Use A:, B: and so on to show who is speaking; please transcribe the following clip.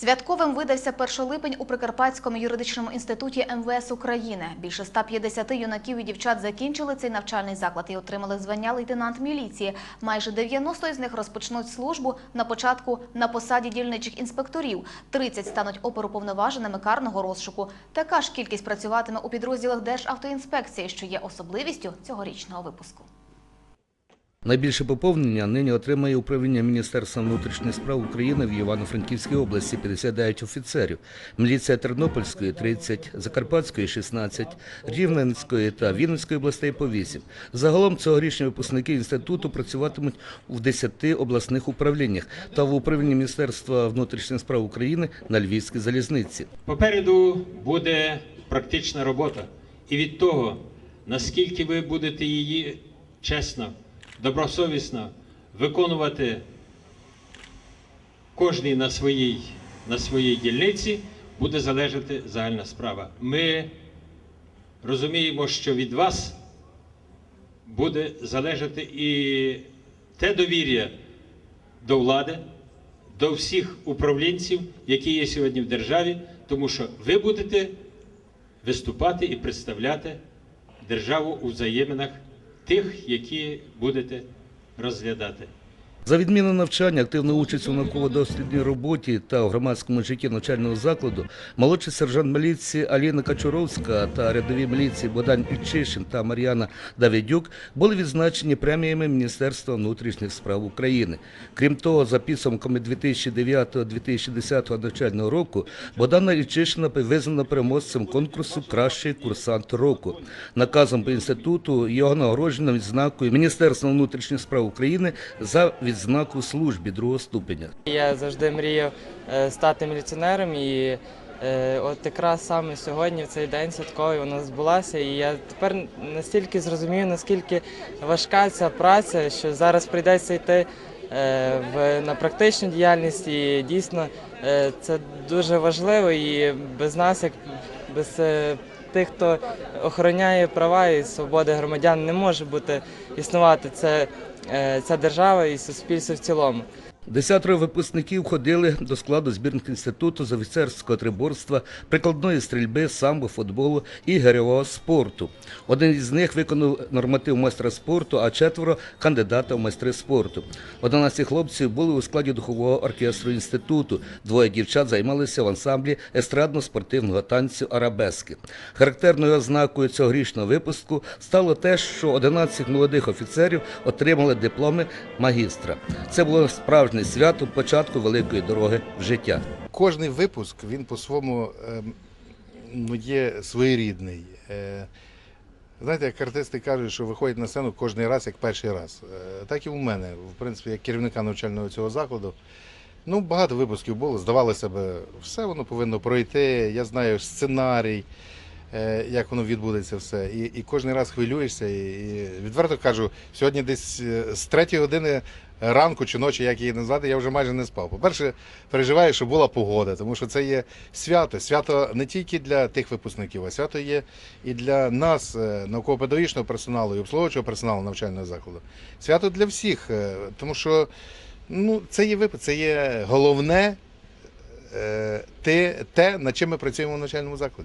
A: Святковим видався 1 липень у Прикарпатському юридичному інституті МВС України. Більше 150 юнаків і дівчат закінчили цей навчальний заклад і отримали звання лейтенант міліції. Майже 90 з них розпочнуть службу на початку на посаді дільничих інспекторів. 30 стануть оперуповноваженими карного розшуку. Така ж кількість працюватиме у підрозділах Державтоінспекції, що є особливістю цьогорічного випуску.
B: Найбільше поповнення нині отримає управління Міністерства внутрішніх справ України в Івано-Франківській області 59 офіцерів, міліція Тернопільської 30, Закарпатської 16, Рівненської та Вінницької областей по 8. Загалом цьогорічні випускники інституту працюватимуть в 10 обласних управліннях та в управлінні Міністерства внутрішніх справ України на Львівській залізниці.
C: Попереду буде практична робота. І від того, наскільки ви будете її чесно, добросовісно виконувати кожний на своїй, на своїй дільниці, буде залежати загальна справа. Ми розуміємо, що від вас буде залежати і те довір'я до влади, до всіх управлінців, які є сьогодні в державі, тому що ви будете виступати і представляти державу у взаєминах тих, які будете розглядати.
B: За відмінне навчання, активну участь у науково-дослідній роботі та у громадському житті навчального закладу, молодший сержант міліції Аліна Качуровська та рядові міліції Богдан Ільчишин та Мар'яна Давидюк були відзначені преміями Міністерства внутрішніх справ України. Крім того, за підсумками 2009-2010 навчального року Богдана Ільчишина визнано переможцем конкурсу Кращий курсант року. Наказом по інституту його нагороджено відзнакою Міністерства внутрішніх справ України за відзнаку службі другого ступеня.
D: Я завжди мріяв е, стати міліціонером, і е, от якраз саме сьогодні, в цей день святковий, вона збулася. І я тепер настільки зрозумів, наскільки важка ця праця, що зараз прийдеться йти е, в, на практичну діяльність. І дійсно це дуже важливо. І без нас, як без тих, хто охороняє права і свободи громадян, не може бути існувати е, ця держава і суспільство в цілому.
B: Десятеро випускників входили до складу збірних інституту з офіцерського триборства, прикладної стрільби, самбо, футболу і гирьового спорту. Один із них виконав норматив майстра спорту, а четверо кандидата в майстри спорту. 11 хлопців були у складі духового оркестру інституту. Двоє дівчат займалися в ансамблі естрадно-спортивного танцю арабески. Характерною ознакою цьогорічного випуску стало те, що 11 молодих офіцерів отримали дипломи магістра. Це було справжнє свято початку великої дороги в життя.
E: Кожний випуск він по-своєму ем, ну, є своєрідний. Е, Знаєте, як артисти кажуть, що виходять на сцену кожен раз як перший раз. Е, Так і у мене, в принципі, як керівника навчального цього закладу. Ну, багато випусків було, здавалося б, все воно повинно пройти. Я знаю сценарій, е, як воно відбудеться все. І, і кожен раз хвилюєшся. І, і відверто кажу, сьогодні десь з третьої години ранку чи ночі, як її назвати, я вже майже не спав. По-перше, переживаю, що була погода, тому що це є свято. Свято не тільки для тих випускників, а свято є і для нас, е, науково-педагогічного персоналу і обслуговуючого персоналу навчального закладу. Свято для всіх, е, тому що ну, це є випад, це є головне е, те, те, над чим ми працюємо в навчальному закладі.